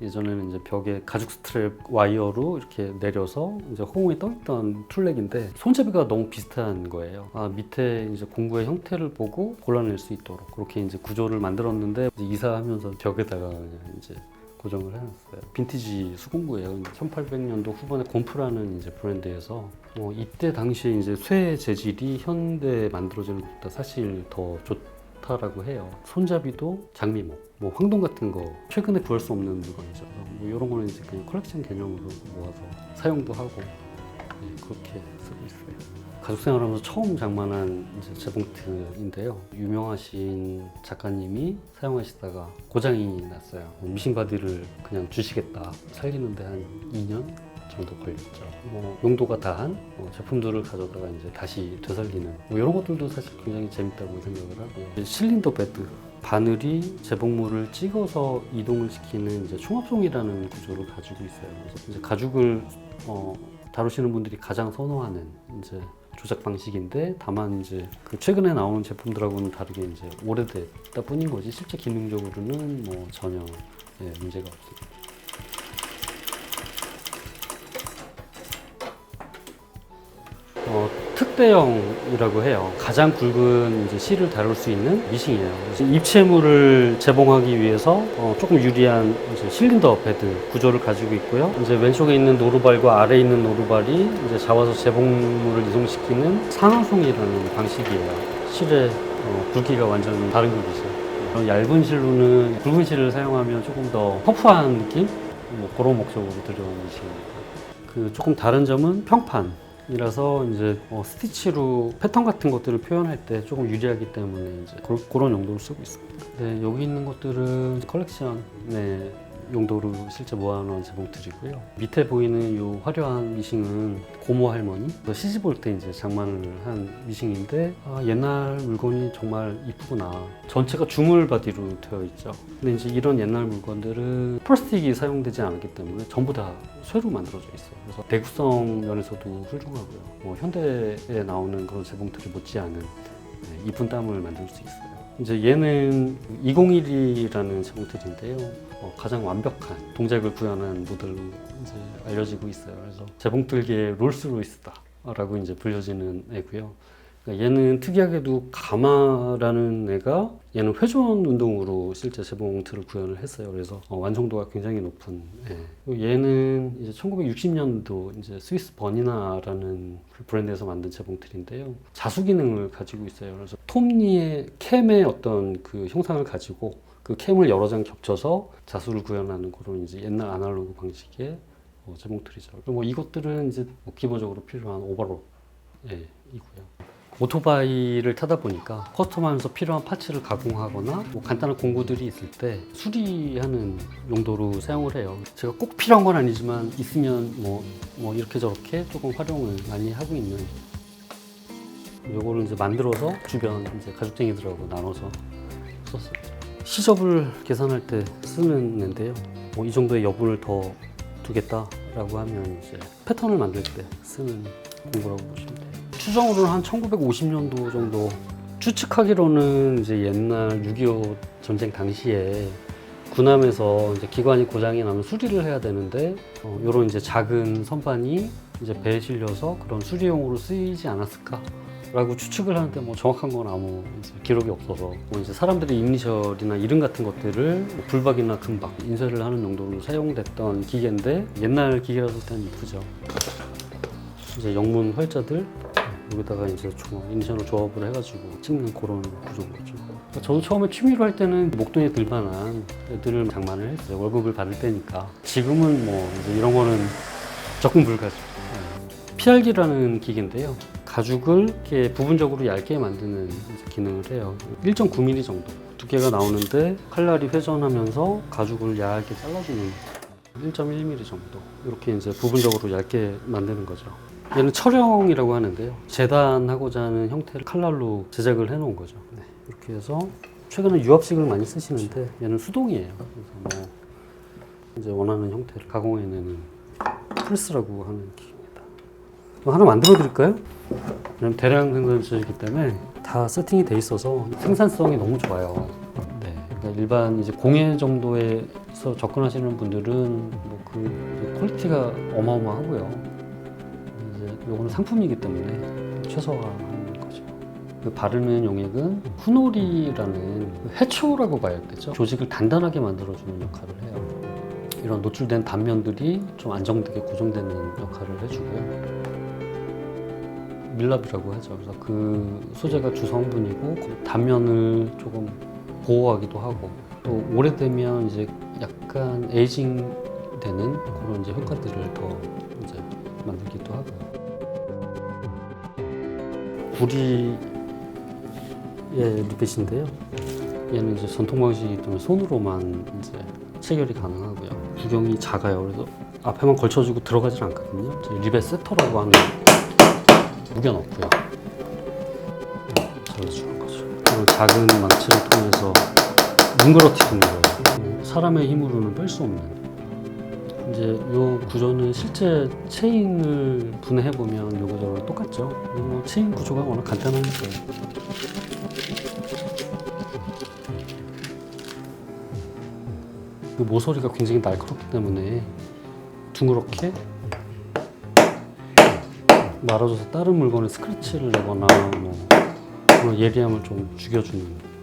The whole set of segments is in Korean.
예전에는 이제 벽에 가죽 스트랩 와이어로 이렇게 내려서 이제 허공에 떠있던 툴렉인데 손잡이가 너무 비슷한 거예요. 아 밑에 이제 공구의 형태를 보고 골라낼 수 있도록 그렇게 이제 구조를 만들었는데 이제 이사하면서 벽에다가 이제 고정을 해놨어요. 빈티지 수공구예요. 1800년도 후반에 곰프라는 이제 브랜드에서 어, 이때 당시에 이제 쇠 재질이 현대에 만들어지는 것보다 사실 더 좋 다라고 해요. 손잡이도 장미목, 뭐 황동 같은 거 최근에 구할 수 없는 물건이죠. 뭐 이런 거는 이제 그냥 컬렉션 개념으로 모아서 사용도 하고 네, 그렇게 쓰고 있어요. 가족 생활하면서 처음 장만한 이제 재봉트인데요. 유명하신 작가님이 사용하시다가 고장이 났어요. 미싱 바디를 그냥 주시겠다. 살리는데 한 2년 정도 걸렸죠. 뭐 용도가 다한 어, 제품들을 가져다가 이제 다시 되살리는 뭐 이런 것들도 사실 굉장히 재밌다고 생각을 하고요. 실린더 베드 바늘이 재봉물을 찍어서 이동을 시키는 이제 총합송이라는 구조를 가지고 있어요. 그래서 이제 가죽을 어, 다루시는 분들이 가장 선호하는 이제 조작 방식인데 다만 이제 그 최근에 나오는 제품들하고는 다르게 이제 오래됐다 뿐인 거지 실제 기능적으로는 뭐 전혀 예, 문제가 없습니다. 어, 특대형이라고 해요. 가장 굵은 이제 실을 다룰 수 있는 미싱이에요. 입체물을 재봉하기 위해서 어, 조금 유리한 실린더 베드 구조를 가지고 있고요. 이제 왼쪽에 있는 노루발과 아래에 있는 노루발이 이제 잡아서 재봉물을 이동시키는 상하송이라는 방식이에요. 실의 어, 굵기가 완전 다른 굵기죠. 그런 얇은 실로는 굵은 실을 사용하면 조금 더 터프한 느낌? 뭐 그런 목적으로 들여온 미싱입니다. 그 조금 다른 점은 평판. 이라서 이제 어, 스티치로 패턴 같은 것들을 표현할 때 조금 유리하기 때문에 이제 그, 그런 용도로 쓰고 있습니다. 네, 여기 있는 것들은 컬렉션 네, 용도로 실제 모아놓은 제목들이고요. 밑에 보이는 이 화려한 미싱은 고모 할머니 시집 올 때 이제 장만을 한 미싱인데 아, 옛날 물건이 정말 이쁘구나. 전체가 주물 바디로 되어 있죠. 근데 이제 이런 옛날 물건들은 플라스틱이 사용되지 않았기 때문에 전부 다 쇠로 만들어져 있어요. 그래서 내구성 면에서도 훌륭하고요. 뭐 현대에 나오는 그런 재봉틀이 못지않은 네, 이쁜 땀을 만들 수 있어요. 이제 얘는 201이라는 제목들인데요. 어, 가장 완벽한 동작을 구현한 모델로 이제 알려지고 있어요. 그래서 재봉틀계의 롤스로이스다라고 이제 불려지는 애고요. 그러니까 얘는 특이하게도 가마라는 애가 얘는 회전 운동으로 실제 재봉틀을 구현을 했어요. 그래서 어, 완성도가 굉장히 높은 애. 얘는 이제 1960년도 이제 스위스 버니나라는 그 브랜드에서 만든 재봉틀인데요. 자수 기능을 가지고 있어요. 그래서 톱니의 캠의 어떤 그 형상을 가지고 그 캠을 여러 장 겹쳐서 자수를 구현하는 그런 이제 옛날 아날로그 방식의 어, 재봉틀이죠. 뭐 이것들은 이제 뭐 기본적으로 필요한 오버롤 예, 이고요. 오토바이를 타다 보니까 커스텀하면서 필요한 파츠를 가공하거나 뭐 간단한 공구들이 있을 때 수리하는 용도로 사용을 해요. 제가 꼭 필요한 건 아니지만 있으면 뭐, 뭐 이렇게 저렇게 조금 활용을 많이 하고 있는 요거를 이제 만들어서 주변 이제 가죽쟁이들하고 나눠서 썼어요. 시접을 계산할 때 쓰는 앤데요. 뭐 이 정도의 여분을 더 두겠다라고 하면 이제 패턴을 만들 때 쓰는 공구라고 보시면 돼요. 추정으로는 한 1950년도 정도 추측하기로는 이제 옛날 6.25 전쟁 당시에 군함에서 이제 기관이 고장이 나면 수리를 해야 되는데 어, 이런 이제 작은 선반이 이제 배에 실려서 그런 수리용으로 쓰이지 않았을까? 라고 추측을 하는데 뭐 정확한 건 아무 기록이 없어서 뭐 이제 사람들의 이니셜이나 이름 같은 것들을 뭐 불박이나 금박 인쇄를 하는 용도로 사용됐던 기계인데 옛날 기계라서 일단 이쁘죠. 이제 영문 활자들 여기다가 이제 조, 이니셜로 조합을 해가지고 찍는 그런 구조인 거죠. 그러니까 저도 처음에 취미로 할 때는 목돈에 들만한 애들을 장만을 했어요. 월급을 받을 때니까. 지금은 뭐 이런 거는 적응 불가죠. 네. PR기라는 기계인데요. 가죽을 이렇게 부분적으로 얇게 만드는 기능을 해요. 1.9mm 정도 두께가 나오는데 칼날이 회전하면서 가죽을 얇게 잘라주는 1.1mm 정도 이렇게 이제 부분적으로 얇게 만드는 거죠. 얘는 철형이라고 하는데요. 재단하고자 하는 형태를 칼날로 제작을 해놓은 거죠. 네, 이렇게 해서 최근에 유압식을 많이 쓰시는데 얘는 수동이에요. 그래서 뭐 이제 원하는 형태를 가공해내는 프레스라고 하는 기계입니다. 그럼 하나 만들어 드릴까요? 왜냐면 대량 생산이기 때문에 다 세팅이 돼 있어서 생산성이 너무 좋아요. 네, 그러니까 일반 이제 공예 정도에서 접근하시는 분들은 뭐 그 퀄리티가 어마어마하고요. 이제 요거는 상품이기 때문에 최소화하는 거죠. 그 바르는 용액은 후놀이라는 해초라고 봐야겠죠. 조직을 단단하게 만들어주는 역할을 해요. 이런 노출된 단면들이 좀 안정되게 고정되는 역할을 해주고요. 밀랍이라고 하죠. 그래서 그 소재가 주성분이고 그 단면을 조금 보호하기도 하고 또 오래되면 이제 약간 에이징 되는 그런 이제 효과들을 더 이제 만들기도 하고요. 구리의 리벳인데요. 얘는 이제 전통 방식이기 때문에 손으로만 이제 체결이 가능하고요. 구경이 작아요. 그래서 앞에만 걸쳐주고 들어가질 않거든요. 리벳 세터라고 하는 무겨 넣고요. 잘라주는 거죠. 그리고 작은 망치를 통해서 뭉그러뜨리는 거예요. 사람의 힘으로는 뺄 수 없는. 이제 요 구조는 실제 체인을 분해해 보면 요 구조랑 똑같죠. 뭐 체인 구조가 워낙 간단하니까. 그 모서리가 굉장히 날카롭기 때문에 둥그렇게 말아줘서 다른 물건에 스크래치를 내거나 뭐 그런 예리함을 좀 죽여주는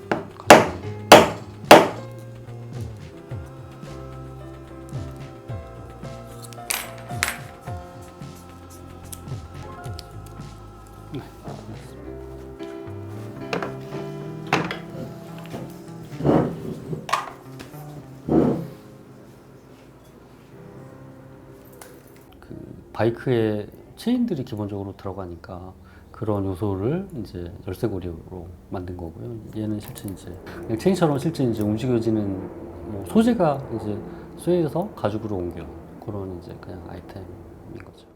바이크에 체인들이 기본적으로 들어가니까 그런 요소를 이제 열쇠고리로 만든 거고요. 얘는 실제 이제 그냥 체인처럼 실제 이제 움직여지는 뭐 소재가 이제 쇠에서 가죽으로 옮겨 그런 이제 그냥 아이템인 거죠.